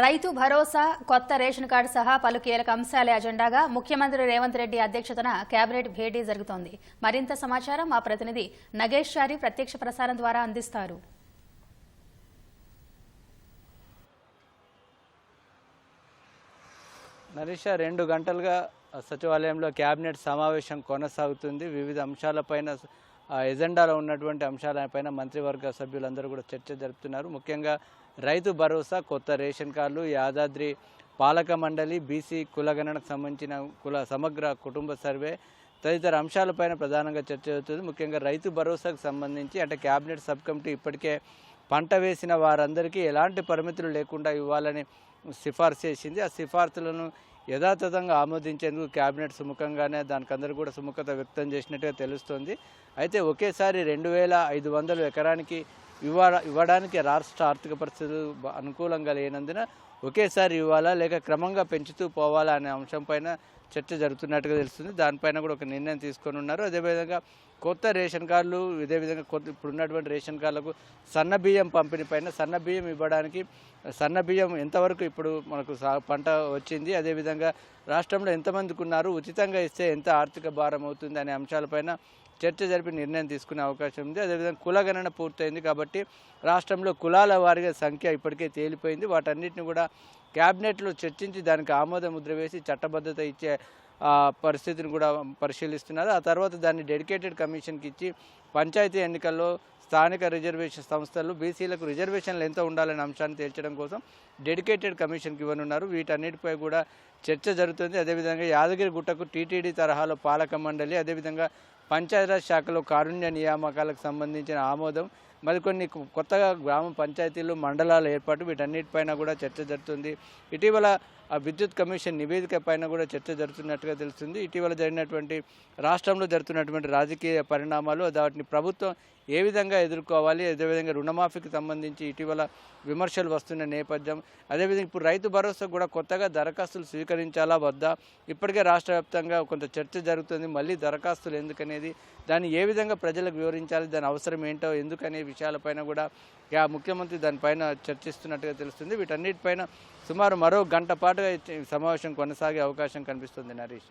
రైతు భరోసా కొత్త ration card సహా పలు కీలక అంశాలే అజెండాగా ముఖ్యమంత్రి రేవంత్ రెడ్డి అధ్యక్షతన కేబినెట్ భేటీ జరుగుతోంది. మరింత సమాచారం మా ప్రతినిధి నగేష్ చారి ప్రత్యక్ష ప్రసారం ద్వారా అందిస్తారు. నరీష రెండు గంటలుగా సచివాలయంలో కేబినెట్ సమావేశం కొనసాగుతుంది. వివిధ అంశాలపైన ఎజెండాలో ఉన్నటువంటి అంశాలపైన మంత్రివర్గ సభ్యులందరూ కూడా చర్చ జరుపుతున్నారు. ముఖ్యంగా రైతు భరోసా కొత్త రేషన్ కార్డులు యాదాద్రి పాలక మండలి బీసీ కులగణనకు సంబంధించిన కుల సమగ్ర కుటుంబ సర్వే తదితర అంశాలపైన ప్రధానంగా చర్చ జరుగుతుంది. ముఖ్యంగా రైతు భరోసాకు సంబంధించి అంటే క్యాబినెట్ సబ్ కమిటీ ఇప్పటికే పంట వేసిన వారందరికీ ఎలాంటి పరిమితులు లేకుండా ఇవ్వాలని సిఫార్సు చేసింది. ఆ సిఫార్సులను యథాతథంగా ఆమోదించేందుకు కేబినెట్ సుముఖంగానే దానికి అందరూ కూడా సుముఖత వ్యక్తం చేసినట్టుగా తెలుస్తోంది. అయితే ఒకేసారి రెండు వేల ఐదు వందలు ఎకరానికి ఇవ్వ ఇవ్వడానికి రాష్ట్ర ఆర్థిక పరిస్థితులు అనుకూలంగా లేనందున ఒకేసారి ఇవ్వాలా లేక క్రమంగా పెంచుతూ పోవాలా అనే అంశంపైన చర్చ జరుగుతున్నట్టుగా తెలుస్తుంది. దానిపైన కూడా ఒక నిర్ణయం తీసుకొని ఉన్నారు. అదేవిధంగా కొత్త రేషన్ కార్డులు ఇదే విధంగా కొత్త ఇప్పుడు ఉన్నటువంటి రేషన్ కార్డులకు సన్న బియ్యం పంపిణీ పైన సన్న బియ్యం ఇవ్వడానికి సన్న బియ్యం ఎంతవరకు ఇప్పుడు మనకు సా పంట వచ్చింది అదేవిధంగా రాష్ట్రంలో ఎంతమందికి ఉన్నారు ఉచితంగా ఇస్తే ఎంత ఆర్థిక భారం అవుతుంది అనే అంశాలపైన చర్చ జరిపి నిర్ణయం తీసుకునే అవకాశం ఉంది. అదేవిధంగా కులగణన పూర్తయింది కాబట్టి రాష్ట్రంలో కులాల వారిగా సంఖ్య ఇప్పటికే తేలిపోయింది. వాటన్నిటిని కూడా క్యాబినెట్లో చర్చించి దానికి ఆమోద ముద్ర వేసి చట్టబద్ధత ఇచ్చే పరిస్థితిని కూడా పరిశీలిస్తున్నారు. ఆ తర్వాత దాన్ని డెడికేటెడ్ కమిషన్కి ఇచ్చి పంచాయతీ ఎన్నికల్లో స్థానిక రిజర్వేషన్ సంస్థలు బీసీలకు రిజర్వేషన్లు ఎంత ఉండాలనే అంశాన్ని తేల్చడం కోసం డెడికేటెడ్ కమిషన్కి ఇవ్వనున్నారు. వీటన్నిటిపై కూడా చర్చ జరుగుతుంది. అదేవిధంగా యాదగిరి గుట్టకు టీటీడీ తరహాలో పాలక మండలి అదేవిధంగా పంచాయతీరాజ్ శాఖలో కారుణ్య నియామకాలకు సంబంధించిన ఆమోదం మరికొన్ని కొత్తగా గ్రామ పంచాయతీలు మండలాల ఏర్పాటు వీటన్నిటిపైన కూడా చర్చ జరుగుతుంది. ఇటీవల ఆ విద్యుత్ కమిషన్ నివేదిక పైన కూడా చర్చ జరుగుతున్నట్టుగా తెలుస్తుంది. ఇటీవల జరిగినటువంటి రాష్ట్రంలో జరుగుతున్నటువంటి రాజకీయ పరిణామాలు వాటిని ప్రభుత్వం ఏ విధంగా ఎదుర్కోవాలి అదేవిధంగా రుణమాఫీకి సంబంధించి ఇటీవల విమర్శలు వస్తున్న నేపథ్యం అదేవిధంగా ఇప్పుడు రైతు భరోసా కూడా కొత్తగా దరఖాస్తులు స్వీకరించాలా వద్దా? ఇప్పటికే రాష్ట్ర వ్యాప్తంగా కొంత చర్చ జరుగుతుంది. మళ్ళీ దరఖాస్తులు ఎందుకనేది దాన్ని ఏ విధంగా ప్రజలకు వివరించాలి దాని అవసరం ఏంటో ఎందుకనే విషయాలపైన కూడా యా ముఖ్యమంత్రి దానిపైన చర్చిస్తున్నట్టుగా తెలుస్తుంది. వీటన్నిటిపైన సుమారు మరో గంట పాటుగా సమావేశం కొనసాగే అవకాశం కనిపిస్తుంది నరీష